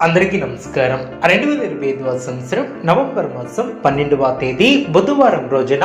అందరికీ నమస్కారం. రెండు వేల ఇరవై ఐదవ సంవత్సరం నవంబర్ మాసం పన్నెండవ తేదీ బుధవారం రోజున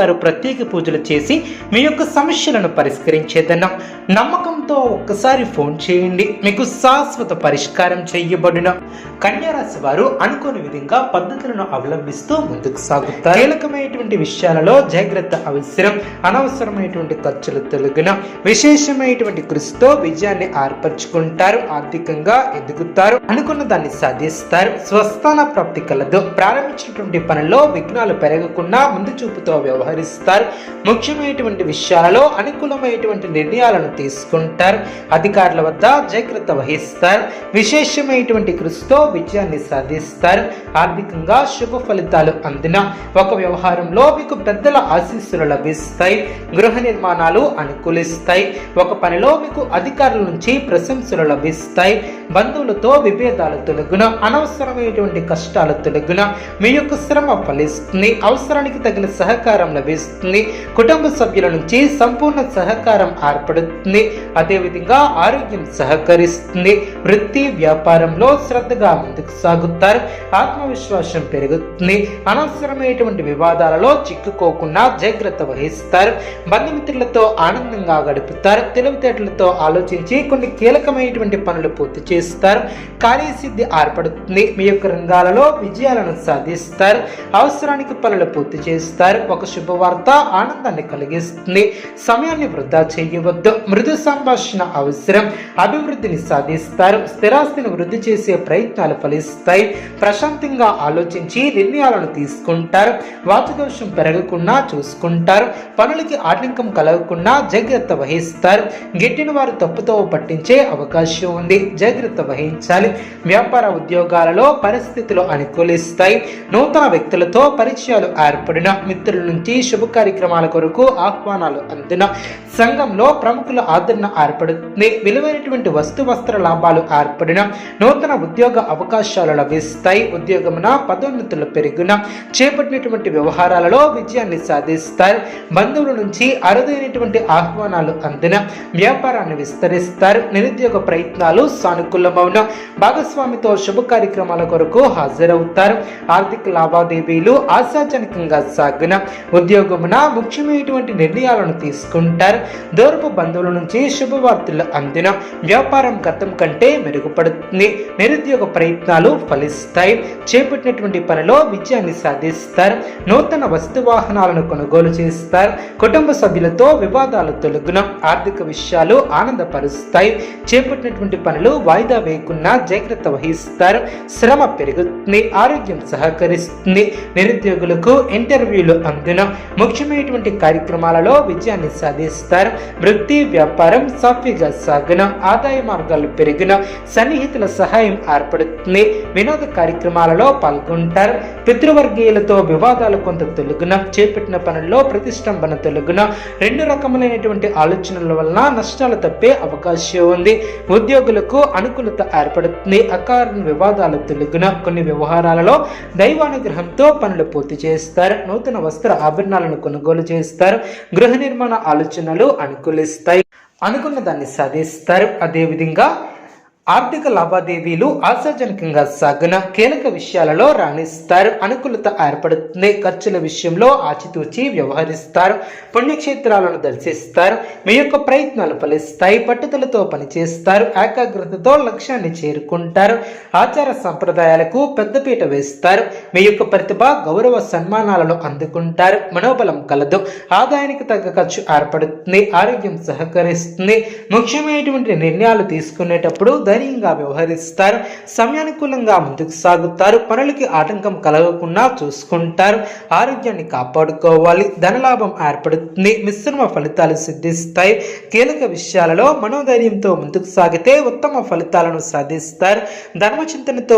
గారు ప్రత్యేక పూజలు చేసి మీ యొక్క సమస్యలను పరిష్కరించేదన్నాం నమ్మకంతో ఒక్కసారి ఫోన్ చేయండి. మీకు శాశ్వత పరిష్కారం చేయబడిన కన్యారాశి వారు అనుకోని విధంగా పద్ధతులను అవలంబిస్తూ ముందుకు సాగుతారు. కీలకమైనటువంటి విషయాలలో జాగ్రత్త అవసరం అనవసరమైనటువంటి ఖర్చులు తొలగిన విశేషమైనటువంటి కృషితో విజయాన్ని ఏర్పరచుకుంటారు. ఆర్థికంగా ఎదుగుతారు. అనుకున్న దాన్ని సాధిస్తారు. స్వస్థాన ప్రాప్తి కలదు. ప్రారంభించినటువంటి పనుల్లో విఘ్నాలు పెరగకుండా ముందు చూపుతో వ్యవహరిస్తారు. ముఖ్యమైనటువంటి విషయాలలో అనుకూలమైనటువంటి నిర్ణయాలను తీసుకుంటారు. అధికారుల వద్ద జాగ్రత్త వహిస్తారు. విశేషమైనటువంటి కృషితో విజయాన్ని సాధిస్తారు. ఆర్థికంగా శుభ ఫలితాలు అందిన ఒక వ్యవహారంలో మీకు పెద్దల ఆశీస్సులు లభిస్తాయి. గృహ నిర్మాణాలు అనుకూలిస్తాయి. ఒక పనిలో మీకు అధికారుల నుంచి ప్రశంసలు లభిస్తాయి. బంధువులతో విభేదాలు తొలగున అనవసరమైనటువంటి కష్టాలు తొలగున మీ యొక్క శ్రమ ఫలిస్తుంది అవసరానికి తగిన సహకారం లభిస్తుంది కుటుంబ సభ్యుల నుంచి సంపూర్ణ సహకారం ఏర్పడుతుంది అదేవిధంగా ఆరోగ్యం సహకరిస్తుంది వృత్తి వ్యాపారంలో శ్రద్ధగా ముందుకు సాగుతారు ఆత్మవిశ్వాసం పెరుగుతుంది అనవసరమైనటువంటి వివాదాలలో చిక్కుకోకుండా జాగ్రత్త వహిస్తారు బంధుమిత్రులతో ఆనందంగా గడుపుతారు తెలివితేటలతో ఆలోచించి కొన్ని కీలకమైనటువంటి పనులు పూర్తి చేస్తారు కార్యసిద్ధి ఏర్పడుతుంది. మీ యొక్క రంగాలలో విజయాలను సాధిస్తారు. అవసరానికి పనులు పూర్తి చేస్తారు. ఒక శుభవార్త ఆనందాన్ని కలిగిస్తుంది. సమయాన్ని వృధా చేయవద్దు. మృదు సంభాషణ అవసరం. అభివృద్ధిని సాధిస్తారు. స్థిరాస్తిని వృద్ధి చేసే ప్రయత్నాలు ఫలిస్తాయి. ప్రశాంతంగా ఆలోచించి నిర్ణయాలను తీసుకుంటారు. వాచదోషం పెరగకుండా చూసుకుంటారు. పనులకి ఆటంకం కలగకుండా జాగ్రత్త వహిస్తారు. గిట్టిన వారు తప్పుతో పట్టించే అవకాశం ఉంది. జాగ్రత్త వహించాలి. వ్యాపార ఉద్యోగాలలో పరిస్థితులు అనుకూలిస్తాయి. నూతన వ్యక్తులతో పరిచయాలు ఏర్పడిన మిత్రుల నుంచి శుభ కార్యక్రమాల కొరకు ఆహ్వానాలు అందిన సంఘంలో ప్రముఖుల ఆదరణ ఏర్పడుతుంది. విలువైనటువంటి వస్తు వస్త్ర లాభాలు ఏర్పడిన నూతన ఉద్యోగ అవకాశాలు లభిస్తాయి. ఉద్యోగమున పదోన్నతులు పెరిగిన చేపట్టినటువంటి వ్యవహారాలలో విజయాన్ని సాధిస్తారు. బంధువుల నుంచి అరుదైనటువంటి ఆహ్వానాలు అందిన వ్యాపారాన్ని విస్తరిస్తారు. నిరుద్యోగ ప్రయత్నాలు సానుకూలమవున భాగస్వామితో శుభ కార్యక్రమాల కొరకు హాజరవుతారు. ఆర్థిక లావాదేవీలు ఆశాజనకంగా సాగిన. ఉద్యోగమున ముఖ్యమైనటువంటి నిర్ణయాలను తీసుకుంటారు. దూరపు బంధువుల నుంచి శుభవార్తలు అందిన వ్యాపారం గతం కంటే మెరుగుపడుతుంది. నిరుద్యోగ ప్రయత్నాలు ఫలిస్తాయి. చేపట్టినటువంటి పనిలో విజయాన్ని సాధిస్తారు. నూతన వస్తు వాహనాలను కొనుగోలు చేస్తారు. కుటుంబ సభ్యులతో వివాదాలు తొలగున ఆర్థిక విషయాలు ఆనందపరుస్తాయి. చేపట్టినటువంటి పనులు వాయిదా వేయకుండా జాగ్రత్త వహిస్తారు. శ్రమ పెరుగుతుంది ఆరోగ్యం సహకరిస్తుంది. నిరుద్యోగులకు ఇంటర్వ్యూలు అందున. ముఖ్యమైనటువంటి కార్యక్రమాలలో విజయాన్ని సాధిస్తారు. వృత్తి వ్యాపారం సాఫీగా సాగున. ఆదాయ మార్గాలు పెరిగిన. సన్నిహితుల సహాయం ఏర్పడుతుంది. వినోద కార్యక్రమాలలో పాల్గొంటారు. పితృవర్గీయులతో వివాదాలు కొంత తొలగున. చేపట్టిన పనుల్లో ప్రతిష్టంభన తొలగున. రెండు రకములైనటువంటి ఆలోచనల వలన నష్టాలు తప్పే అవకాశం ఉంది. ఉద్యోగులకు అనుకూలత ఏర్పడుతుంది. అకారణ వివాదాలు తొలగిన కొన్ని వ్యవహారాలలో దైవానుగ్రహంతో పనులు పూర్తి చేస్తారు. నూతన వస్త్ర ఆభరణాలను కొనుగోలు చేస్తారు. గృహ నిర్మాణ ఆలోచనలు అనుకూలిస్తాయి. అనుకున్న దాన్ని సాధిస్తారు. అదేవిధంగా ఆర్థిక లావాదేవీలు ఆశాజనకంగా సాగున కీలక విషయాలలో రాణిస్తారు. అనుకూలత ఏర్పడుతుంది. ఖర్చుల విషయంలో ఆచితూచి వ్యవహరిస్తారు. పుణ్యక్షేత్రాలను దర్శిస్తారు. మీ యొక్క ప్రయత్నాలు ఫలిస్తాయి. పట్టుదలతో పనిచేస్తారు. ఏకాగ్రతతో లక్ష్యాన్ని చేరుకుంటారు. ఆచార సంప్రదాయాలకు పెద్దపీట వేస్తారు. మీ యొక్క ప్రతిభ గౌరవ సన్మానాలను అందుకుంటారు. మనోబలం కలదు. ఆదాయానికి తగ్గ ఖర్చు ఏర్పడుతుంది. ఆరోగ్యం సహకరిస్తుంది. ముఖ్యమైనటువంటి నిర్ణయాలు తీసుకునేటప్పుడు ధైర్యం ధైర్యంగా వ్యవహరిస్తారు సమయానుకూలంగా ముందుకు సాగుతారు పనులకి ఆటంకం కలగకుండా చూసుకుంటారు ఆరోగ్యాన్ని కాపాడుకోవాలి ధనలాభం ఏర్పడుతుంది మిశ్రమ ఫలితాలు సిద్ధిస్తాయి కీలక విషయాలలో మనోధైర్యంతో ముందుకు సాగితే ఉత్తమ ఫలితాలను సాధిస్తారు ధర్మచింతనతో